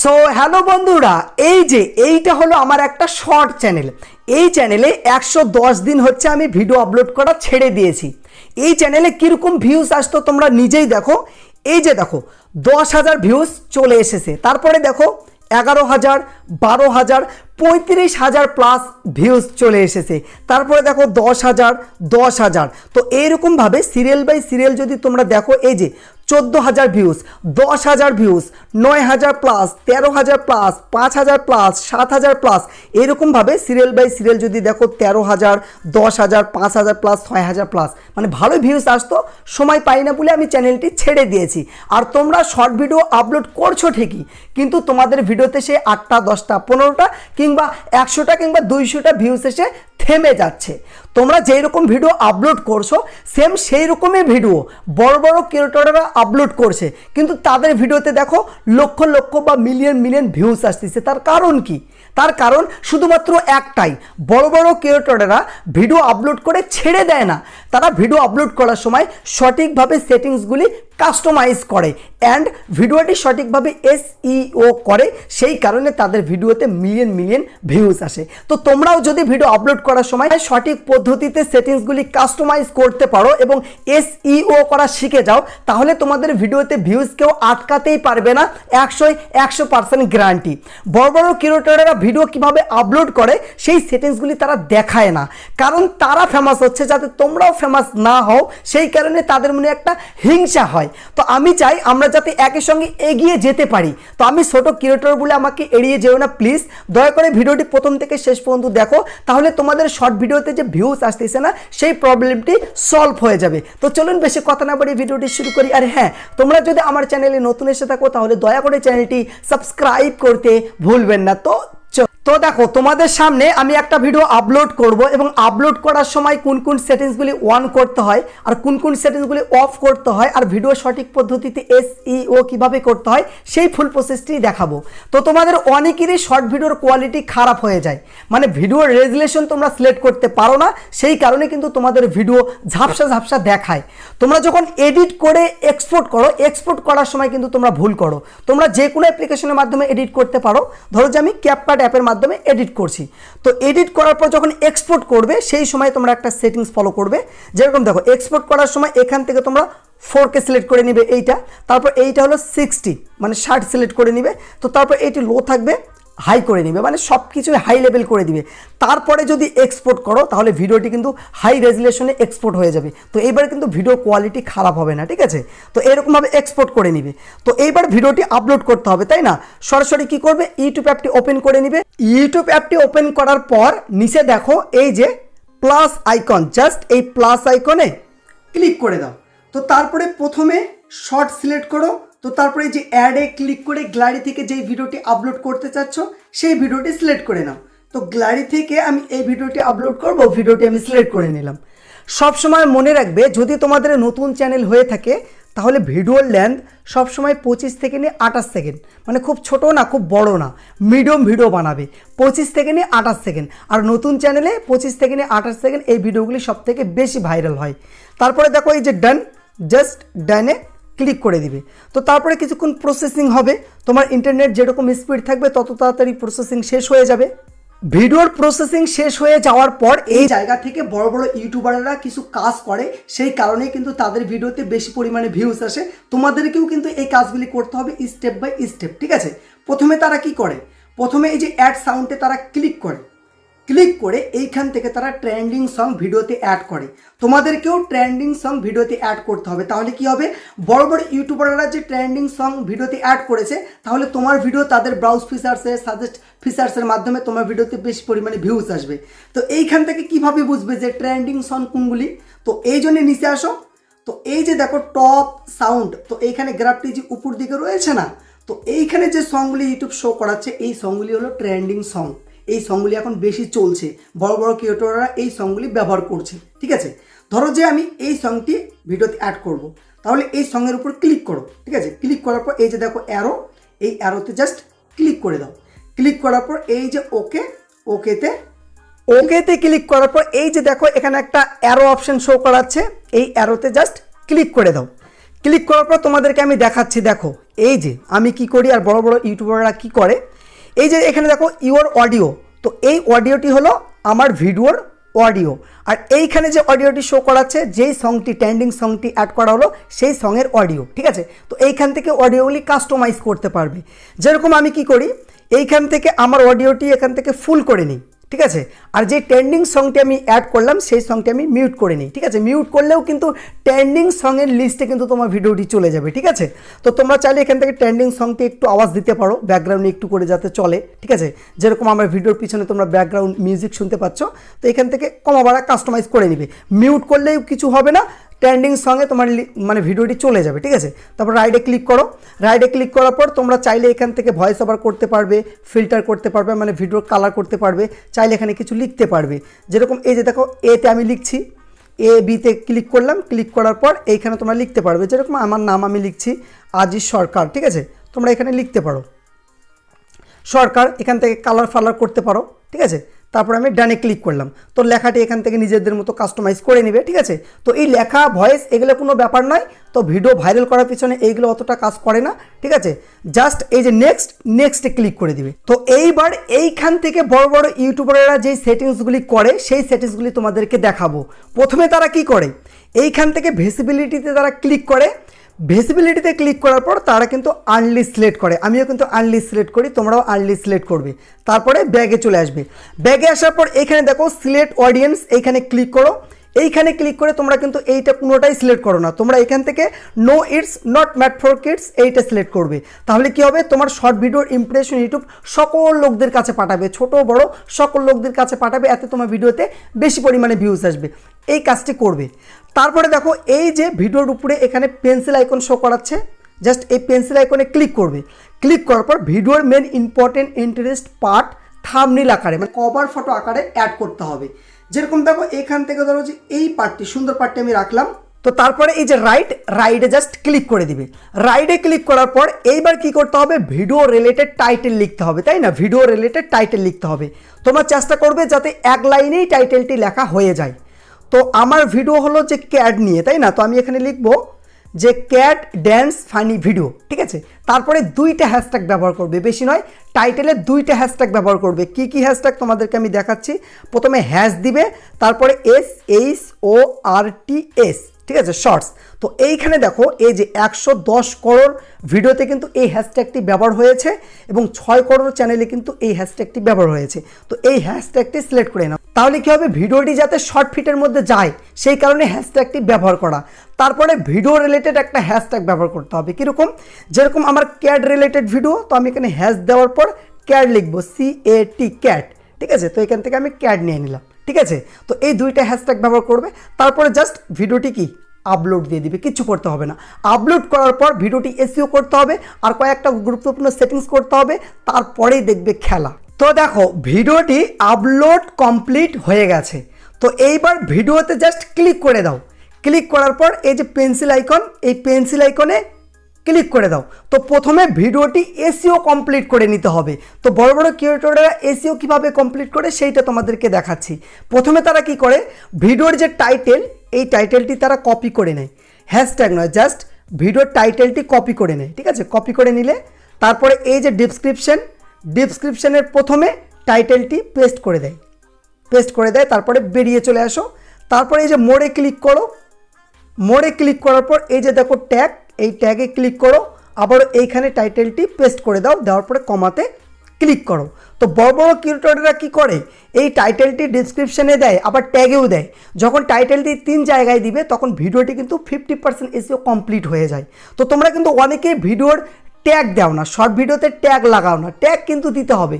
So hello বন্ধুরা, এই যে, এইটা হলো আমার একটা শর্ট চ্যানেল এই চ্যানেলে একশো দশ দিন হচ্ছে আমি ভিডিও আপলোড করা ছেড়ে দিয়েছি। এই চ্যানেলে কীরকম ভিউজ আসতো তোমরা নিজেই দেখো। এই যে দেখো, দশ হাজার ভিউজ চলে এসেছে। তারপরে দেখো, এগারো হাজার, বারো হাজার, পঁয়ত্রিশ হাজার প্লাস ভিউজ চলে এসেছে। তারপরে দেখো, দশ হাজার দশ হাজার। তো এইরকমভাবে সিরিয়াল বাই সিরিয়াল যদি তোমরা দেখো, এই যে চোদ্দ হাজার ভিউজ দশ হাজার ভিউজ নয় হাজার প্লাস তেরো হাজার প্লাস পাঁচ হাজার প্লাস সাত হাজার প্লাস এরকমভাবে সিরিয়াল বাই সিরিয়াল যদি দেখো, তেরো হাজার, দশ হাজার, পাঁচ হাজার প্লাস ছয় হাজার প্লাস মানে ভালো ভিউজ আসতো, সময় পাই না বলে আমি চ্যানেলটি ছেড়ে দিয়েছি। আর তোমরা শর্ট ভিডিও আপলোড করছ ঠিকই, কিন্তু তোমাদের ভিডিওতে সে আটটা, দশটা, পনেরোটা কিংবা একশোটা কিংবা দুইশোটা ভিউজ এসে থেমে যাচ্ছে। তোমরা যেই রকম ভিডিও আপলোড করছ সেম সেই রকমই ভিডিও বড় বড় ক্রিয়েটররা আপলোড করছে। কিন্তু তাদের ভিডিওতে দেখো, লক্ষ লক্ষ বা মিলিয়ন মিলিয়ন ভিউজ আসতেছে। তার কারণ কি? তার কারণ শুধুমাত্র একটাই, বড় বড় ক্রিয়েটররা ভিডিও আপলোড করে ছেড়ে দেয় না। তারা ভিডিও আপলোড করার সময় সঠিকভাবে সেটিংসগুলি কাস্টমাইজ করে অ্যান্ড ভিডিওটি সঠিকভাবে এসইও করে, সেই কারণে তাদের ভিডিওতে মিলিয়ন মিলিয়ন ভিউজ আসে। তো তোমরাও যদি ভিডিও আপলোড করার সময় সঠিক পদ্ধতিতে সেটিংসগুলি কাস্টমাইজ করতে পারো এবং এসইও করা শিখে যাও, তাহলে তোমাদের ভিডিওতে ভিউজ কেউ আটকাতেই পারবে না একশোই একশো পার্সেন্ট গ্যারান্টি বড় বড় ক্রিয়েটররা ভিডিও কীভাবে আপলোড করে, সেই সেটিংসগুলি তারা দেখায় না। কারণ তারা ফেমাস হচ্ছে যাতে তোমরাও ফেমাস না হও, সেই কারণে তাদের মনে একটা হিংসা হয়। তো আমি চাই আমরা যাতে একই সঙ্গে এগিয়ে যেতে পারি। তো আমি ছোট ক্রিয়েটর বলে আমাকে এড়িয়ে যেও না প্লিজ দয়া করে ভিডিওটি প্রথম থেকে শেষ পর্যন্ত দেখো। তাহলে তোমাদের শর্ট ভিডিওতে যে ভিউজ আসতেছে না, সেই প্রবলেমটি সলভ হয়ে যাবে। তো চলুন বেশি কথা না বলে ভিডিওটি শুরু করি। আর হ্যাঁ তোমরা যদি আমার চ্যানেলে নতুন এসে থাকো, তাহলে দয়া করে চ্যানেলটি সাবস্ক্রাইব করতে ভুলবেন না। তো তো দেখো, তোমাদের সামনে আমি একটা ভিডিও আপলোড করব এবং আপলোড করার সময় কোন কোন সেটিংসগুলি অন করতে হয় আর কোন কোন সেটিংসগুলি অফ করতে হয় আর ভিডিও সঠিক পদ্ধতিতে এসইও কীভাবে করতে হয়, সেই ফুল প্রসেসটি দেখাবো। তো তোমাদের অনেকেরই শর্ট ভিডিওর কোয়ালিটি খারাপ হয়ে যায়। মানে ভিডিওর রেজুলেশন তোমরা সিলেক্ট করতে পারো না, সেই কারণে কিন্তু তোমাদের ভিডিও ঝাপসা ঝাপসা দেখায়। তোমরা যখন এডিট করে এক্সপোর্ট করো এক্সপোর্ট করার সময় কিন্তু তোমরা ভুল করো। তোমরা যে কোনো অ্যাপ্লিকেশনের মাধ্যমে এডিট করতে পারো। ধরো যে আমি ক্যাপকাট অ্যাপের মাধ্যমে এডিট করছি। তো এডিট করার পর যখন এক্সপোর্ট করবে, সেই সময় তোমরা একটা সেটিংস ফলো করবে। যেরকম দেখো এক্সপোর্ট করার সময় এখান থেকে তোমরা ফোর কে সিলেক্ট করে নিবে এইটা। তারপর এইটা হলো সিক্সটি মানে ষাট সিলেক্ট করে নিবে। তো তারপর এইটি লো থাকবে। হাই করে নিবে মানে সব কিছুই হাই লেভেল করে দিবে। তারপরে যদি এক্সপোর্ট করো, তাহলে ভিডিওটি কিন্তু হাই রেজুলেশনে এক্সপোর্ট হয়ে যাবে। তো এইবার কিন্তু ভিডিও কোয়ালিটি খারাপ হবে না, ঠিক আছে? তো এরকমভাবে এক্সপোর্ট করে নিবে। তো এইবার ভিডিওটি আপলোড করতে হবে, তাই না? সরাসরি কি করবে? ইউটিউব অ্যাপটি ওপেন করে নিবে। ইউটিউব অ্যাপটি ওপেন করার পর নিচে দেখো এই যে প্লাস আইকন জাস্ট এই প্লাস আইকনে ক্লিক করে দাও। তো তারপরে প্রথমে শর্ট সিলেক্ট করো তো তারপরে যে অ্যাডে ক্লিক করে গ্যালারি থেকে যেই ভিডিওটি আপলোড করতে চাচ্ছ, সেই ভিডিওটি সিলেক্ট করে নাও। তো গ্যালারি থেকে আমি এই ভিডিওটি আপলোড করব, ভিডিওটি আমি সিলেক্ট করে নিলাম। সব সময় মনে রাখবে, যদি তোমাদের নতুন চ্যানেল হয়ে থাকে, তাহলে ভিডিওর লেন্থ সবসময় পঁচিশ থেকে নিয়ে আঠাশ সেকেন্ড মানে খুব ছোট না, খুব বড় না মিডিয়াম ভিডিও বানাবে। পঁচিশ থেকে নিয়ে আঠাশ সেকেন্ড আর নতুন চ্যানেলে পঁচিশ থেকে নিয়ে আঠাশ সেকেন্ড এই ভিডিওগুলি সব থেকে বেশি ভাইরাল হয়। তারপরে দেখো এই যে ডান জাস্ট ডানে ক্লিক করে দিবে। তো তারপরে কিছুক্ষণ প্রসেসিং হবে। তোমার ইন্টারনেট যেরকম স্পিড থাকবে, তত তাড়াতাড়ি প্রসেসিং শেষ হয়ে যাবে। ভিডিওর প্রসেসিং শেষ হয়ে যাওয়ার পর এই জায়গা থেকে বড় বড় ইউটিউবাররা কিছু কাজ করে। সেই কারণেই কিন্তু তাদের ভিডিওতে বেশি পরিমাণে ভিউজ আসে। তোমাদেরকেও কিন্তু এই কাজগুলি করতে হবে স্টেপ বাই স্টেপ ঠিক আছে? প্রথমে তারা কি করে? প্রথমে এই যে অ্যাড সাউন্ডে তারা ক্লিক করে। ক্লিক করে এইখান থেকে তারা ট্রেন্ডিং সং ভিডিওতে অ্যাড করে। তোমাদেরকেও ট্রেন্ডিং সং ভিডিওতে অ্যাড করতে হবে। তাহলে কি হবে? বড় বড় ইউটিউবাররা যে ট্রেন্ডিং সং ভিডিওতে অ্যাড করেছে, তাহলে তোমার ভিডিও তাদের ব্রাউজ ফিচার্সে সাজেস্ট ফিচার্সের মাধ্যমে তোমার ভিডিওতে বেশি পরিমাণে ভিউজ আসবে। তো এইখান থেকে কীভাবে বুঝবে যে ট্রেন্ডিং সং কোনগুলি? তো এই জন্য নিচে আসো। তো এই যে দেখো টপ সাউন্ড তো এইখানে গ্রাফটি যে উপর দিকে রয়েছে না, তো এইখানে যে সংগুলি ইউটিউব শো করাচ্ছে, এই সংগুলি হলো ট্রেন্ডিং সং এই সংগুলি এখন বেশি চলছে। বড় বড় ক্রিয়েটররা এই সংগুলি ব্যবহার করছে। ঠিক আছে? ধরো যে আমি এই সংটি ভিডিওতে অ্যাড করব। তাহলে এই সঙ্গের উপর ক্লিক করো। ঠিক আছে? ক্লিক করার পর এই যে দেখো অ্যারো এই অ্যারোতে জাস্ট ক্লিক করে দাও। ক্লিক করার পর এই যে ওকে ওকেতে ওকেতে ক্লিক করার পর এই যে দেখো এখানে একটা অ্যারো অপশন শো করাচ্ছে। এই অ্যারোতে জাস্ট ক্লিক করে দাও। ক্লিক করার পর তোমাদেরকে আমি দেখাচ্ছি, দেখো। এই যে আমি কি করি আর বড় বড় ইউটিউবাররা কি করে? এই যে এখানে দেখো ইউর অডিও তো এই অডিওটি হলো আমার ভিডিওর অডিও আর এইখানে যে অডিওটি শো করাচ্ছে, যেই সংটি ট্যান্ডিং সংটি অ্যাড করা হলো, সেই সঙের অডিও ঠিক আছে? তো এইখান থেকে অডিওগুলি কাস্টমাইজ করতে পারবে। যেরকম আমি কি করি, এইখান থেকে আমার অডিওটি এখান থেকে ফুল করে নিই। ঠিক আছে? আর যে ট্রেন্ডিং সংটি আমি অ্যাড করলাম, সেই সংটি আমি মিউট করে নিই, ঠিক আছে? মিউট করলেও কিন্তু ট্রেন্ডিং সঙের লিস্টে কিন্তু তোমার ভিডিওটি চলে যাবে, ঠিক আছে? তো তোমরা চাইলে এখান থেকে ট্রেন্ডিং সংটি একটু আওয়াজ দিতে পারো ব্যাকগ্রাউন্ডে একটু করে যাতে চলে, ঠিক আছে? যেরকম আমার ভিডিওর পিছনে তোমরা ব্যাকগ্রাউন্ড মিউজিক শুনতে পাচ্ছ, তো এখান থেকে কমা বাড়া কাস্টমাইজ করে নিবে। মিউট করলেও কিছু হবে না ট্রেন্ডিং সঙ্গে তোমার মানে ভিডিওটি চলে যাবে, ঠিক আছে? তারপর রাইডে ক্লিক করো। রাইডে ক্লিক করার পর তোমরা চাইলে এখান থেকে ভয়েস ওভার করতে পারবে ফিল্টার করতে পারবে মানে ভিডিওর কালার করতে পারবে, চাইলে এখানে কিছু লিখতে পারবে। যেরকম এই যে দেখো এতে আমি লিখছি এ বিতে ক্লিক করলাম ক্লিক করার পর এইখানে তোমরা লিখতে পারবে। যেরকম আমার নাম আমি লিখছি, আজিজ সরকার, ঠিক আছে? তোমরা এখানে লিখতে পারো। সরকার, এখান থেকে কালার ফালার করতে পারো, ঠিক আছে? তারপর আমি ডানে ক্লিক করলাম। তো লেখাটি এখান থেকে নিজেদের মতো কাস্টমাইজ করে নেবে, ঠিক আছে? তো এই লেখা ভয়েস এগুলো কোনো ব্যাপার নয়। তো ভিডিও ভাইরাল করার পিছনে এইগুলো অতটা কাজ করে না, ঠিক আছে? জাস্ট এই যে নেক্সট নেক্সটে ক্লিক করে দিবে। তো এইবার এইখান থেকে বড় বড় ইউটিউবাররা যেই সেটিংসগুলি করে, সেই সেটিংসগুলি তোমাদেরকে দেখাবো। প্রথমে তারা কি করে? এইখান থেকে ভিসিবিলিটিতে তারা ক্লিক করে। ভিসিবিলিটিতে ক্লিক করার পর তারা কিন্তু আনলি সিলেক্ট করে। আমিও কিন্তু আনলি সিলেক্ট করি, তোমরাও আনলি সিলেক্ট করবে। তারপরে ব্যাগে চলে আসবে। ব্যাগে আসার পর এখানে দেখো সিলেক্ট অডিয়েন্স এইখানে ক্লিক করো। এইখানে ক্লিক করে তোমরা কিন্তু এইটা পুরোটাই সিলেক্ট করো না। তোমরা এখান থেকে no it's not made for kids এইটা সিলেক্ট করবে। তাহলে কি হবে? তোমার শর্ট ভিডিওর ইমপ্রেশন ইউটিউব সকল লোকদের কাছে পাঠাবে। ছোট, বড় সকল লোকদের কাছে পাঠাবে। এতে তোমার ভিডিওতে বেশি পরিমাণে ভিউজ আসবে। এই কাজটি করবে। তারপরে দেখো, এই যে ভিডিওর উপরে এখানে পেন্সিল আইকন শো করাচ্ছে জাস্ট এই পেন্সিল আইকনে ক্লিক করবে। ক্লিক করার পর ভিডিওর main important interest part thumbnail আকারে মানে কভার ফটো আকারে অ্যাড করতে হবে। যেরকম দেখো, এখান থেকে ধরো যে এই পার্টটি সুন্দর পার্টটি আমি রাখলাম। তো তারপরে এই যে রাইট রাইডে জাস্ট ক্লিক করে দিবে। রাইডে ক্লিক করার পর এইবার কি করতে হবে? ভিডিও রিলেটেড টাইটেল লিখতে হবে, তাই না? ভিডিও রিলেটেড টাইটেল লিখতে হবে। তোমার চেষ্টা করবে যাতে এক লাইনেই টাইটেলটি লেখা হয়ে যায়। তো আমার ভিডিও হলো যে ক্যাড নিয়ে, তাই না? তো আমি এখানে লিখব যে ক্যাট ড্যান্স ফানি ভিডিও ঠিক আছে? তারপরে দুইটা হ্যাশট্যাগ ব্যবহার করবে, বেশি নয় টাইটেলে দুইটা হ্যাশট্যাগ ব্যবহার করবে। কি কি হ্যাশট্যাগ তোমাদেরকে আমি দেখাচ্ছি? প্রথমে হ্যাশ দিবে, তারপরে S H O R T S ঠিক আছে শর্টস তো এইখানে দেখো, এই যে একশো দশ করোড় ভিডিওতে কিন্তু এই হ্যাশট্যাগটি ব্যবহার হয়েছে এবং ছয় করোড় চ্যানেলে কিন্তু এই হ্যাশট্যাগটি ব্যবহার হয়েছে। তো এই হ্যাশট্যাগটি সিলেক্ট করে নাও। তাহলে কি হবে? ভিডিওটি যাতে শর্ট ফিটের মধ্যে যায়, সেই কারণে হ্যাশট্যাগটি ব্যবহার করা। তারপরে ভিডিও রিলেটেড একটা হ্যাশট্যাগ ব্যবহার করতে হবে। কীরকম? যেরকম আমার ক্যাড রিলেটেড ভিডিও তো আমি এখানে হ্যাশ দেওয়ার পর ক্যাড লিখব সি এ টি ক্যাট ঠিক আছে? তো এখান থেকে আমি ক্যাড নিয়ে নিলাম। ঠিক আছে? তো এই দুইটা হ্যাশট্যাগ ব্যবহার করবে। তারপরে জাস্ট ভিডিওটি কি? আপলোড দিয়ে দিবে কিচ্ছু করতে হবে না। আপলোড করার পর ভিডিওটি এসিও করতে হবে, আর কয়েকটা গুরুত্বপূর্ণ সেটিংস করতে হবে, তারপরেই দেখবে খেলা। তো দেখো ভিডিওটি আপলোড কমপ্লিট হয়ে গেছে। তো এইবার ভিডিওতে জাস্ট ক্লিক করে দাও। ক্লিক করার পর এই যে পেন্সিল আইকন এই পেন্সিল আইকনে ক্লিক করে দাও। তো প্রথমে ভিডিওটি এসিও কমপ্লিট করে নিতে হবে। তো বড় বড় ক্রিয়েটররা এসিও কীভাবে কমপ্লিট করে সেইটা তোমাদেরকে দেখাচ্ছি। প্রথমে তারা কি করে? ভিডিওর যে টাইটেল এই টাইটেলটি তারা কপি করে নেয়। হ্যাশট্যাগ নয় জাস্ট ভিডিওর টাইটেলটি কপি করে নেয়। ঠিক আছে? কপি করে নিলে তারপরে এই যে ডিসক্রিপশন ডিসক্রিপশনের প্রথমে টাইটেলটি পেস্ট করে দেয়। পেস্ট করে দেয়, তারপরে বেরিয়ে চলে আসো। তারপরে এই যে মোড়ে ক্লিক করো। মোড়ে ক্লিক করার পর এই যে দেখো ট্যাগ এই ট্যাগে ক্লিক করো, আবারও এইখানে টাইটেলটি পেস্ট করে দাও, দেওয়ার পরে কমাতে ক্লিক করো। তো বড় বড় কিউটরেরা কী করে? এই টাইটেলটি ডিসক্রিপশানে দেয়, আবার ট্যাগেও দেয়। যখন টাইটেলটি তিন জায়গায় দিবে, তখন ভিডিওটি কিন্তু ফিফটি পার্সেন্ট এসিও কমপ্লিট হয়ে যায়। তো তোমরা কিন্তু অনেকে ভিডিওর ট্যাগ দাও না শর্ট ভিডিওতে ট্যাগ লাগাও না ট্যাগ কিন্তু দিতে হবে।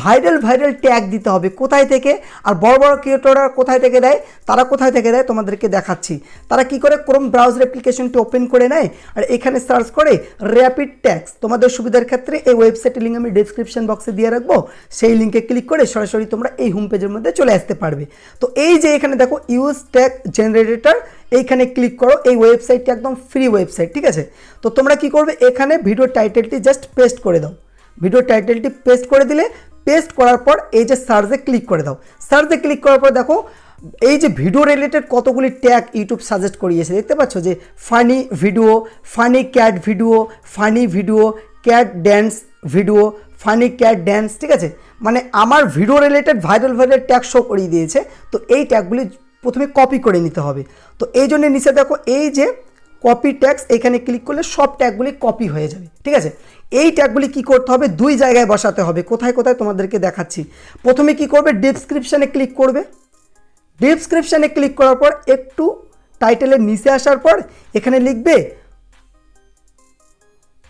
ভাইরাল ভাইরাল ট্যাগ দিতে হবে কোথায় থেকে? আর বড় বড় ক্রিয়েটররা কোথায় থেকে দেয়? তারা কোথায় থেকে দেয়? তোমাদেরকে দেখাচ্ছি। তারা কি করে? ক্রোম ব্রাউজার অ্যাপ্লিকেশনটি ওপেন করে নেয় আর এখানে সার্চ করে র্যাপিড ট্যাক্স তোমাদের সুবিধার ক্ষেত্রে এই ওয়েবসাইটের লিঙ্ক আমি ডিসক্রিপশন বক্সে দিয়ে রাখব। সেই লিঙ্কে ক্লিক করে সরাসরি তোমরা এই হোম পেজের মধ্যে চলে আসতে পারবে। তো এই যে এখানে দেখো ইউজ ট্যাগ জেনারেটর এইখানে ক্লিক করো, এই ওয়েবসাইটটি একদম ফ্রি ওয়েবসাইট ঠিক আছে? তো তোমরা কি করবে? এখানে ভিডিও টাইটেলটি জাস্ট পেস্ট করে দাও। ভিডিও টাইটেলটি পেস্ট করে দিলে পেস্ট করার পর এই যে সার্চে ক্লিক করে দাও। সার্চে ক্লিক করার পর দেখো, এই যে ভিডিও রিলেটেড কতগুলি ট্যাগ ইউটিউব সাজেস্ট করিয়েছে। দেখতে পাচ্ছ যে funny video funny cat video funny video cat dance video funny cat dance ঠিক আছে? মানে আমার video related viral viral tag show করিয়ে দিয়েছে। তো এই ট্যাগগুলি প্রথমে কপি করে নিতে হবে। তো এই জন্য নিচে দেখো, এই যে কপি ট্যাক্স এখানে ক্লিক করলে সব ট্যাগগুলি কপি হয়ে যাবে, ঠিক আছে? এই ট্যাগগুলি কি করতে হবে? দুই জায়গায় বসাতে হবে। কোথায় কোথায় তোমাদেরকে দেখাচ্ছি। প্রথমে কি করবে? ডেসক্রিপশানে ক্লিক করবে। ডেসক্রিপশানে ক্লিক করার পর একটু টাইটেলের নিচে আসার পর এখানে লিখবে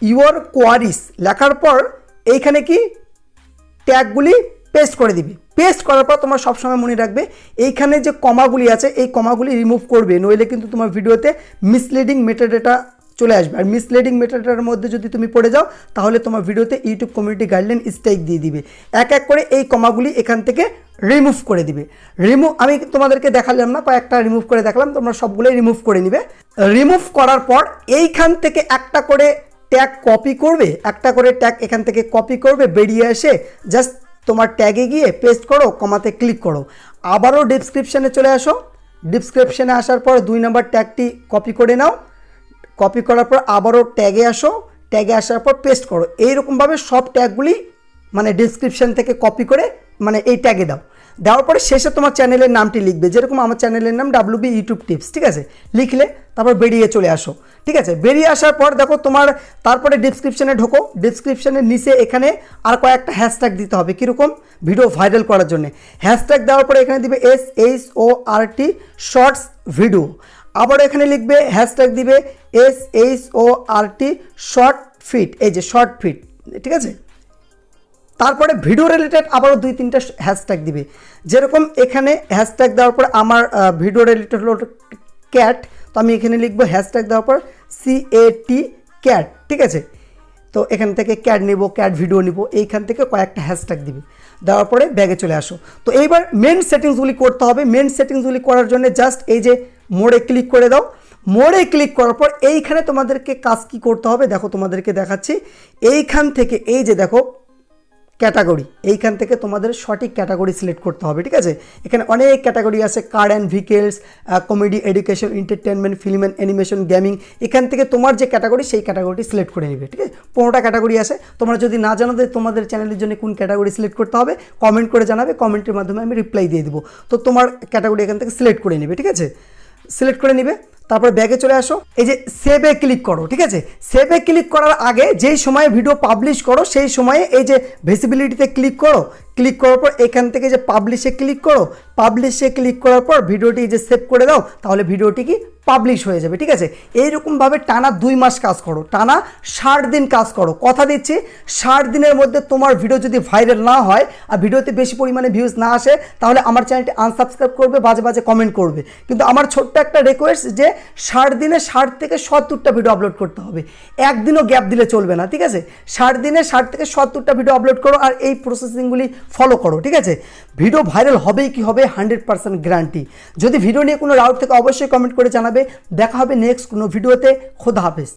ইউর কোয়ারিস লেখার পর এইখানে কি? ট্যাগগুলি পেস্ট করে দিবি। পেস্ট করার পর তোমার সবসময় মনে রাখবে, এইখানে যে কমাগুলি আছে, এই কমাগুলি রিমুভ করবে, নইলে কিন্তু তোমার ভিডিওতে মিসলিডিং মেটাডেটা চলে আসবে। আর মিসলিডিং মেটাডেটার মধ্যে যদি তুমি পড়ে যাও, তাহলে তোমার ভিডিওতে ইউটিউব কমিউনিটি গাইডলাইন স্ট্রাইক দিয়ে দিবে। এক এক করে এই কমাগুলি এখান থেকে রিমুভ করে দিবে। রিমুভ আমি তোমাদেরকে দেখালাম না, কয়েকটা রিমুভ করে দেখালাম, তোমরা সবগুলোই রিমুভ করে নিবে। রিমুভ করার পর এইখান থেকে একটা করে ট্যাগ কপি করবে, একটা করে ট্যাগ এখান থেকে কপি করবে, বেরিয়ে এসে জাস্ট তোমার ট্যাগে গিয়ে পেস্ট করো কমাতে ক্লিক করো। আবারও ডিসক্রিপশানে চলে আসো। ডিসক্রিপশানে আসার পর দুই নম্বর ট্যাগটি কপি করে নাও। কপি করার পর আবারও ট্যাগে আসো। ট্যাগে আসার পর পেস্ট করো। এইরকমভাবে সব ট্যাগগুলি মানে ডিসক্রিপশান থেকে কপি করে মানে এই ট্যাগে দাও। দেওয়ার পরে শেষে তোমার চ্যানেলের নামটি লিখবে। যেরকম আমার চ্যানেলের নাম ডাব্লিউ বি ইউটিউব টিপস ঠিক আছে? লিখলে তারপর বেরিয়ে চলে আসো। ঠিক আছে? বেরিয়ে আসার পর দেখো তোমার তারপরে ডিসক্রিপশানে ঢোকো। ডিসক্রিপশানের নিচে এখানে আর কয়েকটা হ্যাশট্যাগ দিতে হবে। কীরকম? ভিডিও ভাইরাল করার জন্য। হ্যাশট্যাগ দেওয়ার পরে এখানে দিবে S H O R T shorts video আবার এখানে লিখবে হ্যাশট্যাগ দিবে S H O R T short fit এই যে শর্ট ফিট ঠিক আছে? তারপরে ভিডিও রিলেটেড আবারও দুই তিনটা হ্যাশট্যাগ দিবে। যেরকম এখানে হ্যাশট্যাগ দেওয়ার পর আমার ভিডিও রিলেটেড হলো ক্যাট তো আমি এখানে লিখব হ্যাশট্যাগ দেওয়ার পর সি এ টি ক্যাট ঠিক আছে? তো এখান থেকে ক্যাট নিব ক্যাট ভিডিও নিব, এইখান থেকে কয়েকটা হ্যাশট্যাগ দিবে। দেওয়ার পরে ব্যাগে চলে আসো। তো এইবার মেন সেটিংসগুলি করতে হবে। মেন সেটিংসগুলি করার জন্য জাস্ট এই যে মোড়ে ক্লিক করে দাও। মোড়ে ক্লিক করার পর এইখানে তোমাদেরকে কাজ কি করতে হবে? দেখো তোমাদেরকে দেখাচ্ছি। এইখান থেকে এই যে দেখো ক্যাটাগরি। এইখান থেকে তোমাদের সঠিক ক্যাটাগরি সিলেক্ট করতে হবে, ঠিক আছে? এখানে অনেক ক্যাটাগরি আছে, car and vehicles comedy, education entertainment film and animation, gaming, এখান থেকে তোমার যে ক্যাটাগরি, সেই ক্যাটাগরিটি সিলেক্ট করে নেবে, ঠিক আছে? পনেরোটা ক্যাটাগরি আছে। তোমরা যদি না জানো তোমাদের চ্যানেলের জন্য কোন ক্যাটাগরি সিলেক্ট করতে হবে, কমেন্ট করে জানাবে, কমেন্টের মাধ্যমে আমি রিপ্লাই দিয়ে দেবো। তো তোমার ক্যাটাগরি এখান থেকে সিলেক্ট করে নেবে, ঠিক আছে? সিলেক্ট করে নিবে। তারপর ব্যাগে চলে আসো। এই যে সেভে ক্লিক করো, ঠিক আছে? সেভে ক্লিক করার আগে যেই সময়ে ভিডিও পাবলিশ করো, সেই সময়ে এই যে ভিসিবিলিটিতে ক্লিক করো ক্লিক করার পর এখান থেকে যে পাবলিশে ক্লিক করো পাবলিশে ক্লিক করার পর ভিডিওটি যে সেভ করে দাও, তাহলে ভিডিওটি কি পাবলিশ হয়ে যাবে, ঠিক আছে? এইরকমভাবে টানা দুই মাস কাজ করো, টানা ষাট দিন কাজ করো। কথা দিচ্ছি, ষাট দিনের মধ্যে তোমার ভিডিও যদি ভাইরাল না হয় আর ভিডিওতে বেশি পরিমাণে ভিউজ না আসে, তাহলে আমার চ্যানেলটি আনসাবস্ক্রাইব করবে, বাজে বাজে কমেন্ট করবে। কিন্তু আমার ছোট্ট একটা রিকোয়েস্ট যে ষাট দিনে ষাট থেকে সত্তরটা ভিডিও আপলোড করতে হবে। একদিনও গ্যাপ দিলে চলবে না, ঠিক আছে? ষাট দিনে ষাট থেকে সত্তরটা ভিডিও আপলোড করো আর এই প্রসেসিংগুলি ফলো করো, ঠিক আছে? ভিডিও ভাইরাল হবেই কি হবে? হান্ড্রেড পার্সেন্ট গ্যারান্টি যদি ভিডিও নিয়ে কোনো ডাউট থেকে, অবশ্যই কমেন্ট করে জানাবে। দেখা হবে নেক্সট কোনো ভিডিওতে। খোদা হাফেজ।